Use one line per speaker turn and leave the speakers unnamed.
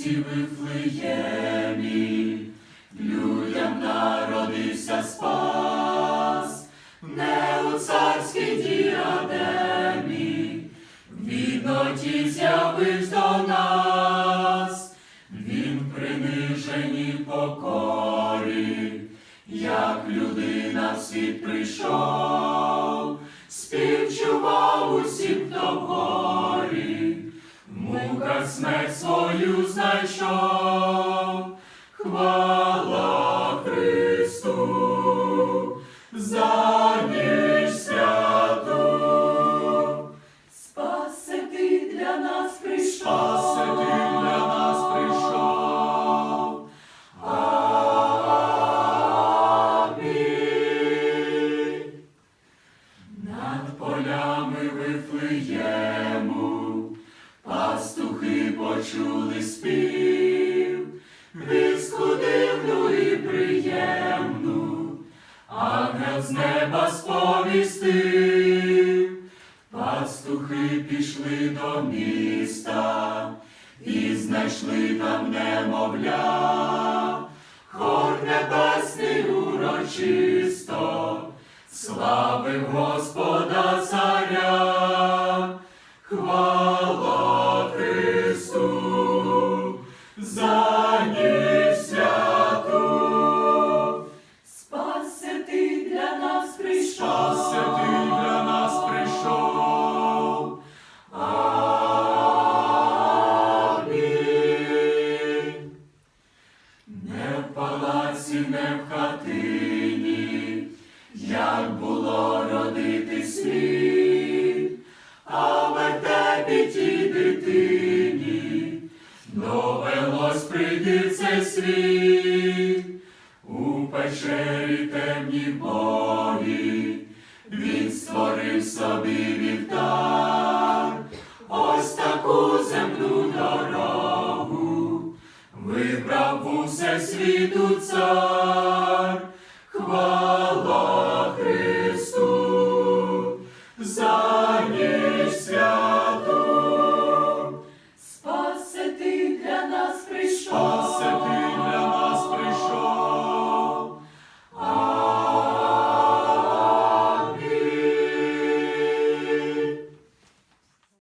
місті Вифлеємі, людям народився спас, не у царській діадемі, в бідноті з'явився до нас, він приниженій покорі, як людина в світ прийшов, муках смерть свою знайшов. Хвала Христу, за ніч святу.
Спасе ти для нас прийшов.
Спаси ти для нас прийшов. Амінь. Над полями пастухи почули спів, вістку дивну і приємну, ангел з неба сповістив. Пастухи пішли до міста і знайшли там немовля, хор небесний урочисто, славив Господа не в хатині, як було родити світ, а в вертепі тій дитині довелось прийти в цей світ. У печері темній Богі, він створив собі вівтар, вибрав усе світу цар.